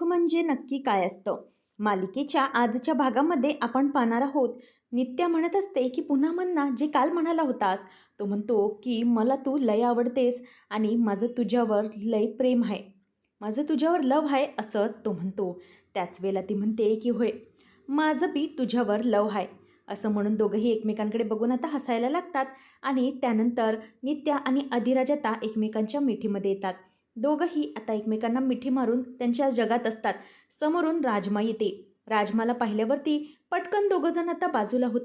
दुःख म्हणजे नक्की काय असतं? मालिकेच्या आजच्या भागामध्ये आपण पाहणार आहोत नित्या म्हणत असते की पुन्हा म्हणना जे काल म्हणाला होतास. तो म्हणतो की मला तू लय आवडतेस आणि माझं तुझ्यावर लय प्रेम आहे. माझं तुझ्यावर लव आहे असं तो म्हणतो. त्याच वेळेला ती म्हणते की होय माझं बी तुझ्यावर लव आहे. असं म्हणून दोघंही एकमेकांकडे बघून आता हसायला लागतात आणि त्यानंतर नित्या आणि अधिराजता एकमेकांच्या मिठीमध्ये येतात. दोघंही आता एकमेकांना मिठी मारून त्यांच्या जगात असतात. समोरून राजमा येते. राजमाला पाहिल्यावरती पटकन दोघंजण आता बाजूला होत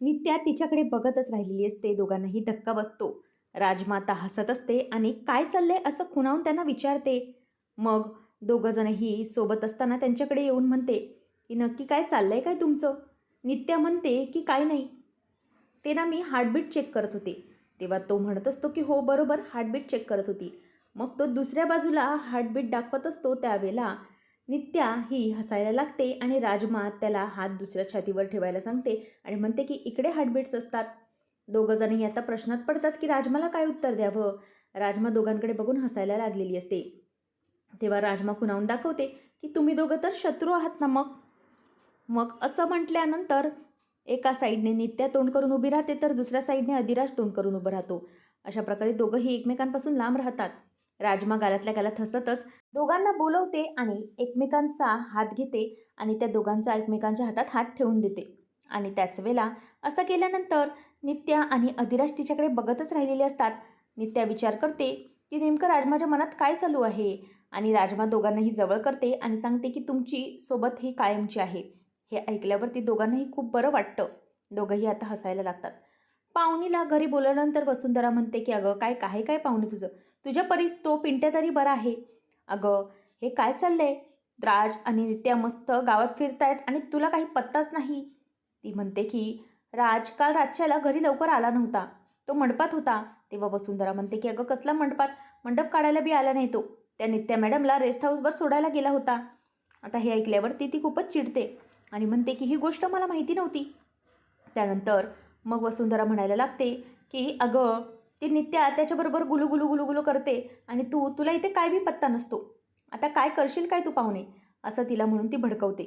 नित्या तिच्याकडे बघतच राहिलेली असते. दोघांनाही धक्का बसतो. राजमा आता हसत असते आणि काय चाललंय असं खुणावून त्यांना विचारते. मग दोघंजणही सोबत असताना त्यांच्याकडे येऊन म्हणते की नक्की काय चाललंय काय तुमचं? नित्या म्हणते की काय नाही. ते ना मी हार्टबीट चेक करत होते. तेव्हा तो म्हणत असतो की हो बरोबर हार्टबीट चेक करत होती. मग तो दुसऱ्या बाजूला हार्टबीट दाखवत असतो त्यावेळेला. नित्या ही हसायला लागते आणि राजमा त्याला हात दुसऱ्या छातीवर ठेवायला सांगते आणि म्हणते की इकडे हार्टबीट्स असतात. दोघंजणही आता प्रश्नात पडतात की राजमाला काय उत्तर द्यावं? राजमा दोघांकडे बघून हसायला लागलेली असते. तेव्हा राजमा खुणावून दाखवते की तुम्ही दोघं तर शत्रू आहात ना मग? मग असं म्हटल्यानंतर एका साईडने नित्या तोंड करून उभी राहते तर दुसऱ्या साईडने अधिराज तोंड करून उभं राहतो. अशा प्रकारे दोघंही एकमेकांपासून लांब राहतात. राजमा गालातल्या गालात हसतच दोघांना बोलवते आणि एकमेकांचा हात घेते आणि त्या दोघांचा एकमेकांच्या हातात हात ठेवून देते. आणि त्याच वेळेला असं केल्यानंतर नित्या आणि अधिराज तिच्याकडे बघतच राहिलेले असतात. नित्या विचार करते की नेमकं राजमाच्या मनात काय चालू आहे? आणि राजमा दोघांनाही जवळ करते आणि सांगते की तुमची सोबत ही कायमची आहे. हे ऐकल्यावर ती दोघांनाही खूप बरं वाटतं. दोघंही आता हसायला लागतात. पाहुणीला घरी बोलवल्यानंतर वसुंधरा म्हणते की अगं काय काय काय पाहुणे तुझं? तुझ्या परीस तो पिंट्या तरी बरा आहे. अगं हे काय चाललंय? राज आणि नित्या मस्त गावात फिरतायत आणि तुला काही पत्ताच नाही. ती म्हणते की राज काल रातच्याला घरी लवकर आला नव्हता. तो मंडपात होता. तेव्हा वसुंधरा म्हणते की अगं कसला मंडपात? मंडप काढायला बी आला नाही तो. त्या नित्या मॅडमला रेस्ट हाऊसवर सोडायला गेला होता. आता हे ऐकल्यावर ती ती खूपच चिडते आणि म्हणते की ही गोष्ट मला माहिती नव्हती. त्यानंतर मग वसुंधरा म्हणायला लागते की अगं ती नित्या त्याच्याबरोबर गुलू गुलू गुलू गुलू करते आणि तू तुला इथे काय बी पत्ता नसतो. आता काय करशील काय तू पाहुणे? असं तिला म्हणून ती भडकवते.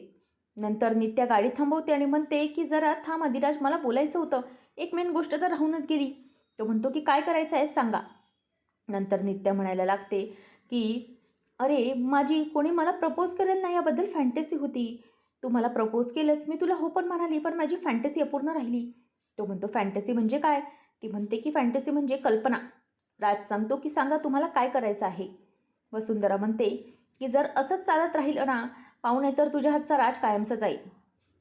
नंतर नित्या गाडी थांबवते आणि म्हणते की जरा थांब अधिराज मला बोलायचं होतं. एक मेन गोष्ट तर राहूनच गेली. तो म्हणतो की काय करायचं आहे सांगा. नंतर नित्या म्हणायला लागते की अरे माझी कोणी मला प्रपोज करेल ना याबद्दल फॅन्टसी होती. तू मला प्रपोज केलंच. मी तुला हो पण म्हणाली पण माझी फॅन्टसी अपूर्ण राहिली. तो म्हणतो फॅन्टसी म्हणजे काय? ती म्हणते की फॅन्टसी म्हणजे कल्पना. राज सांगतो की सांगा तुम्हाला काय करायचं आहे? वसुंधरा म्हणते की जर असंच चालत राहील ना पाहुणे तर तुझ्या हातचा राज कायमचा जाईल.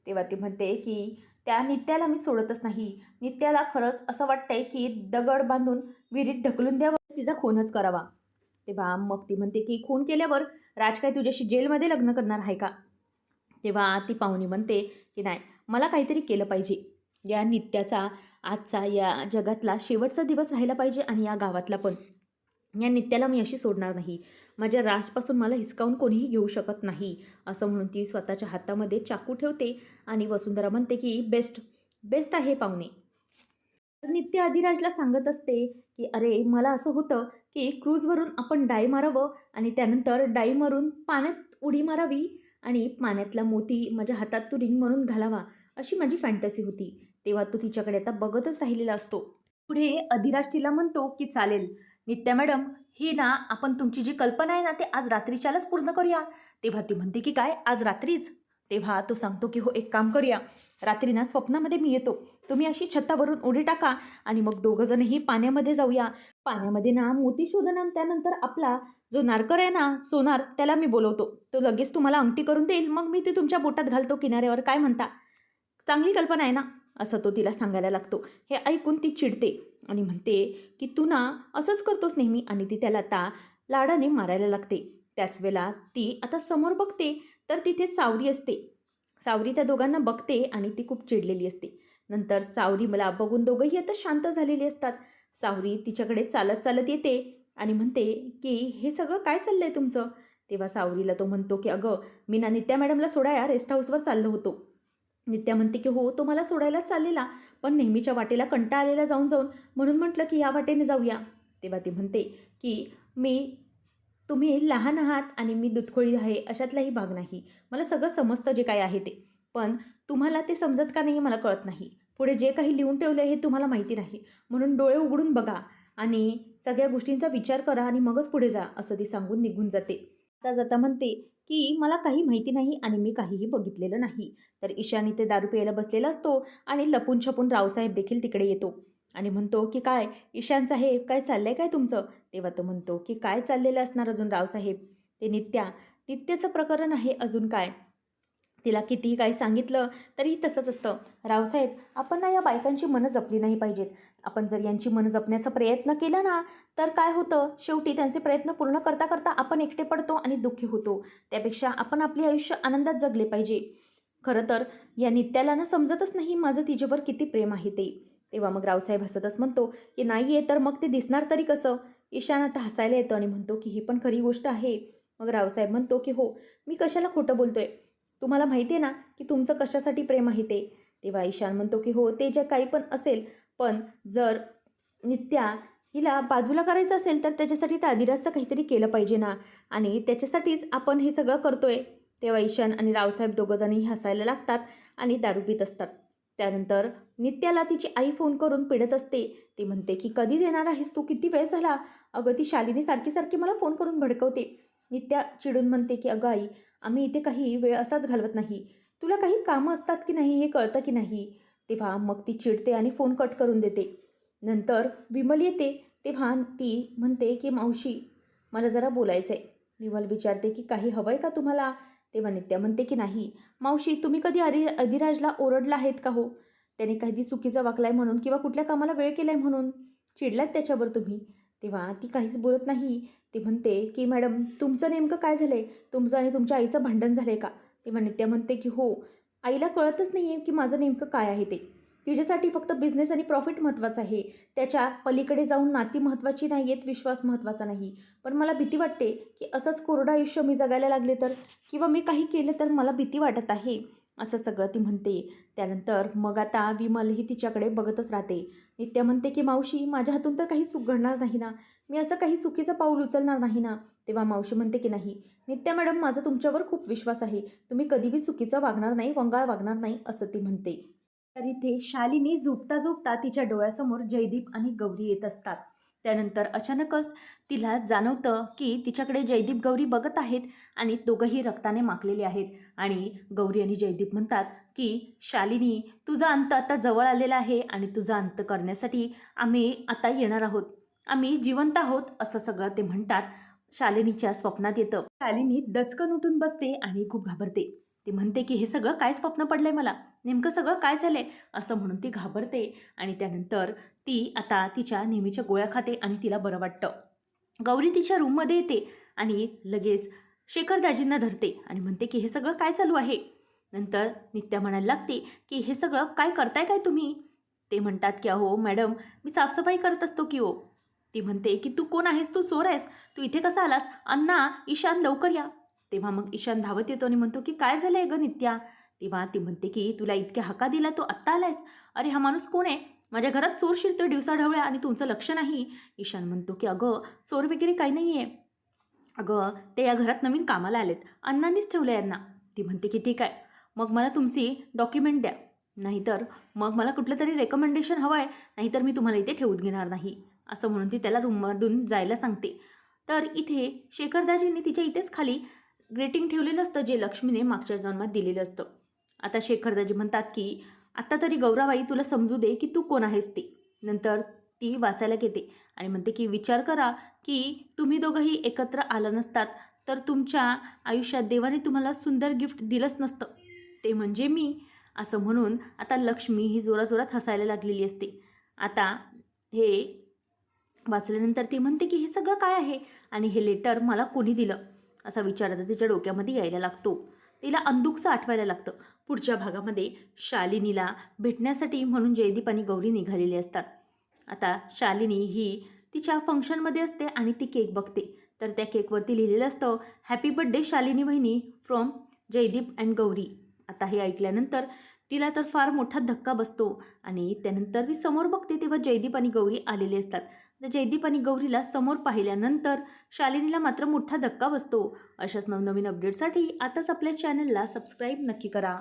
तेव्हा ती म्हणते की त्या नित्याला मी सोडतच नाही. नित्याला खरंच असं वाटतंय की दगड बांधून विहिरीत ढकलून द्यावं तिचा खूनच करावा. तेव्हा मग ती म्हणते की खून केल्यावर राज काय तुझ्याशी जेलमध्ये लग्न करणार आहे का? तेव्हा ती पाहुणी म्हणते की नाही मला काहीतरी केलं पाहिजे. या नित्याचा आजचा या जगातला शेवटचा दिवस राहिला पाहिजे आणि या गावातला पण. या नित्याला मी अशी सोडणार नाही. माझ्या राजपासून मला हिसकावून कोणीही घेऊ शकत नाही असं म्हणून ती स्वतःच्या हातामध्ये चाकू ठेवते आणि वसुंधरा म्हणते की बेस्ट बेस्ट आहे पाहुणे. नित्य अधिराजला सांगत असते की अरे मला असं होतं की क्रूजवरून आपण डाई मारावं आणि त्यानंतर डाई मारून पाण्यात उडी मारावी आणि पाण्यातला मोती माझ्या हातात तो रिंग म्हणून घालावा अशी माझी फॅन्टसी होती. तेव्हा तो तिच्याकडे आता बघतच राहिलेला असतो. पुढे अधिराज तिला म्हणतो की चालेल. नित्या मॅडम ही ना आपण तुमची जी कल्पना आहे ना ते आज रात्रीच्यालाच पूर्ण करूया. तेव्हा ती म्हणते की काय? आज रात्रीच? तेव्हा तो सांगतो की हो एक काम करूया. रात्री ना स्वप्नामध्ये मी येतो. तुम्ही अशी छतावरून उडी टाका आणि मग दोघंजणही पाण्यामध्ये जाऊया. पाण्यामध्ये ना मोती शोधन आणि त्यानंतर आपला जो नारकर आहे ना सोनार त्याला मी बोलवतो. तो लगेच तुम्हाला अंगठी करून देईल. मग मी ते तुमच्या बोटात घालतो किनाऱ्यावर. काय म्हणता? चांगली कल्पना आहे ना? असं तो तिला सांगायला लागतो. हे ऐकून ती चिडते आणि म्हणते की तू ना असंच करतोस नेहमी? आणि ती त्याला आता लाडाने मारायला लागते. त्याच वेळेला ती आता समोर बघते तर तिथे सावरी असते. सावरी त्या दोघांना बघते आणि ती खूप चिडलेली असते. नंतर सावरी मला बघून दोघंही आता शांत झालेली असतात. सावरी तिच्याकडे चालत चालत येते आणि म्हणते की हे सगळं काय चाललं आहे तुमचं? तेव्हा सावरीला तो म्हणतो की अगं मी ना नित्या मॅडमला सोडाया रेस्ट हाऊसवर चाललो होतो. नित्या म्हणते की हो तो मला सोडायला चाललेला पण नेहमीच्या वाटेला कंटा आलेला जाऊन जाऊन म्हणून म्हटलं की या वाटेने जाऊया. तेव्हा ती म्हणते की मी तुम्ही लहान आहात आणि मी दुधखोळी आहे अशातलाही भाग नाही. मला सगळं समजतं जे काय आहे ते पण तुम्हाला ते समजत का नाही मला कळत नाही. पुढे जे काही लिहून ठेवलं हे तुम्हाला माहिती नाही. म्हणून डोळे उघडून बघा आणि सगळ्या गोष्टींचा विचार करा आणि मगच पुढे जा असं ती सांगून निघून जाते. आता जाता म्हणते की मला काही माहिती नाही आणि मी काहीही बघितलेलं नाही. तर ईशान इथे दारू प्यायला बसलेला असतो आणि लपून छपून रावसाहेब देखील तिकडे येतो आणि म्हणतो की काय ईशान साहेब काय चाललंय काय तुमचं? तेव्हा तो म्हणतो की काय चाललेलं असणार अजून रावसाहेब? ते नित्या नित्याचं प्रकरण आहे अजून काय? तिला कितीही काही सांगितलं तरीही तसंच असतं. रावसाहेब आपण ना या बायकांची मनं जपली नाही पाहिजेत. आपण जर यांची मन जपण्याचा प्रयत्न केला ना तर काय होतं? शेवटी त्यांचे प्रयत्न पूर्ण करता करता आपण एकटे पडतो आणि दुःखी होतो. त्यापेक्षा आपण आपले आयुष्य आनंदात जगले पाहिजे. खरं तर या नित्याला ना समजतच नाही माझं तिच्यावर किती प्रेम आहे ते. तेव्हा मग रावसाहेब हसतच म्हणतो की नाही आहे तर मग ते दिसणार तरी कसं? ईशान आता हसायला येतं आणि म्हणतो की ही पण खरी गोष्ट आहे. मग रावसाहेब म्हणतो की हो मी कशाला खोटं बोलतोय? तुम्हाला माहिती आहे ना की तुमचं कशासाठी प्रेम आहे ते? तेव्हा ईशान म्हणतो की हो ते जे काही पण असेल पण जर नित्या हिला बाजूला करायचं असेल तर त्याच्यासाठी त्या आदिराजचं काहीतरी केलं पाहिजे ना. आणि त्याच्यासाठीच आपण हे सगळं करतोय. तेव्हा ईशान आणि रावसाहेब दोघंजणही हसायला लागतात आणि दारू पित असतात. त्यानंतर नित्याला तिची आई फोन करून पिडत असते. ती म्हणते की कधी देणार आहेस तू? किती वेळ झाला? अगं ती शालिनी सारखी सारखी मला फोन करून भडकवते. नित्या चिडून म्हणते की अगं आई आम्ही इथे काही वेळ असाच घालवत नाही. तुला काही कामं असतात की नाही हे कळतं की नाही? तेव्हा मग ती चिडते आणि फोन कट करून देते. नंतर विमल येते तेव्हा ती म्हणते की मावशी मला जरा बोलायचं आहे विमल विचारते की काही हवं आहे का तुम्हाला? तेव्हा नित्या म्हणते की नाही. मावशी तुम्ही कधी अरि अधिराजला ओरडला आहेत का हो? त्याने कधी चुकीचा वाकलाय म्हणून किंवा कुठल्या कामाला वेळ केलाय म्हणून? चिडलात त्याच्यावर तुम्ही? तेव्हा ती काहीच बोलत नाही. ती म्हणते की मॅडम तुमचं नेमकं काय झालं आहे तुमचं आणि तुमच्या आईचं भांडण झालं आहे का? तेव्हा नित्या म्हणते की हो आईला कळतच नाही आहे की माझं नेमकं काय आहे ते. तिच्यासाठी फक्त बिझनेस आणि प्रॉफिट महत्त्वाचं आहे. त्याच्या पलीकडे जाऊन नाती महत्त्वाची नाही आहेत विश्वास महत्त्वाचा नाही. पण मला भीती वाटते की असंच कोरडं आयुष्य मी जगायला लागले तर? किंवा मी काही केलं तर मला भीती वाटत आहे? असं सगळं ती म्हणते. त्यानंतर मग आता विमल ही तिच्याकडे बघतच राहते. नित्या म्हणते की मावशी माझ्या हातून तर काही चूक घडणार नाही ना. मी असं काही चुकीचं पाऊल उचलणार नाही ना. तेव्हा मावशी म्हणते की नाही. नित्या मॅडम माझा तुमच्यावर खूप विश्वास आहे. तुम्ही कधीही चुकीचं वागणार नाही वंगाळ वागणार नाही असं ती म्हणते. तर इथे शालिनी झोपता झोपता तिच्या डोळ्यासमोर जयदीप आणि गौरी येत असतात. त्यानंतर अचानकच तिला जाणवतं की तिच्याकडे जयदीप गौरी बघत आहेत आणि दोघंही रक्ताने माखलेले आहेत. आणि गौरी आणि जयदीप म्हणतात की शालिनी तुझा अंत आता जवळ आलेला आहे आणि तुझा अंत करण्यासाठी आम्ही आता येणार आहोत. आम्ही जिवंत आहोत असं सगळं ते म्हणतात. शालिनीच्या स्वप्नात येतं. शालिनी दचकन उठून बसते आणि खूप घाबरते. ती म्हणते की हे सगळं काय स्वप्न पडलंय मला? नेमकं सगळं काय झालंय? असं म्हणून ती घाबरते आणि त्यानंतर ती आता तिच्या नेहमीच्या गोळ्या खाते आणि तिला बरं वाटतं. गौरी तिच्या रूममध्ये येते आणि लगेच शेखर दाजींना धरते आणि म्हणते की हे सगळं काय चालू आहे? नंतर नित्या म्हणायला लागते की हे सगळं काय करताय काय तुम्ही? ते म्हणतात की अहो मॅडम मी साफसफाई करत असतो की हो. ती म्हणते की तू कोण आहेस? तू चोर आहेस? तू इथे कसा आलास? अण्णा ईशान लवकर या. तेव्हा मग ईशान धावत येतो आणि म्हणतो की काय झालं आहे गं नित्या? तेव्हा ती म्हणते की तुला इतक्या हाका दिला तो आत्ता आलायस? अरे हा माणूस कोण आहे? माझ्या घरात चोर शिरतोय दिवसाढवळ्या आणि तुमचं लक्ष नाही. ईशान म्हणतो की अगं चोर वगैरे काही नाही आहे अगं ते या घरात नवीन कामाला आलेत. अण्णांनीच ठेवलं यांना. ती म्हणते की ठीक आहे. मग मला तुमची डॉक्युमेंट द्या. नाहीतर मग मला कुठलं तरी रेकमेंडेशन हवं आहे नाहीतर मी तुम्हाला इथे ठेवून घेणार नाही. असं म्हणून ती त्याला रूममधून जायला सांगते. तर इथे शेखरदाजींनी तिच्या इथेच खाली ग्रीटिंग ठेवलेलं असतं जे लक्ष्मीने मागच्या जन्मात दिलेलं असतं. आता शेखरदाजी म्हणतात की आत्ता तरी गौराबाई तुला समजू दे की तू कोण आहेस ती. नंतर ती वाचायला घेते आणि म्हणते की विचार करा की तुम्ही दोघंही एकत्र आला नसतात तर तुमच्या आयुष्यात देवाने तुम्हाला सुंदर गिफ्ट दिलंच नसतं. ते म्हणजे मी. असं म्हणून आता लक्ष्मी ही जोराजोरात हसायला लागलेली असते. आता हे वाचल्यानंतर ती म्हणते की हे सगळं काय आहे? आणि हे लेटर मला कोणी दिलं? असा विचार आता तिच्या डोक्यामध्ये यायला लागतो. तिला अंदुकचं आठवायला लागतं. पुढच्या भागामध्ये शालिनीला भेटण्यासाठी म्हणून जयदीप आणि गौरी निघालेली असतात. आता शालिनी ही तिच्या फंक्शनमध्ये असते आणि ती केक बघते. तर त्या केकवरती लिहिलेलं असतं हॅपी बड्डे शालिनी वहिनी फ्रॉम जयदीप अँड गौरी. आता हे ऐकल्यानंतर तिला तर फार मोठा धक्का बसतो आणि त्यानंतर ती समोर बघते तेव्हा जयदीप आणि गौरी आलेले असतात. तर जयदीप आणि गौरीला समोर पाहिल्यानंतर शालिनीला मात्र मोठा धक्का बसतो. अशाच नवनवीन अपडेटसाठी आताच आपल्या चॅनलला सबस्क्राईब नक्की करा.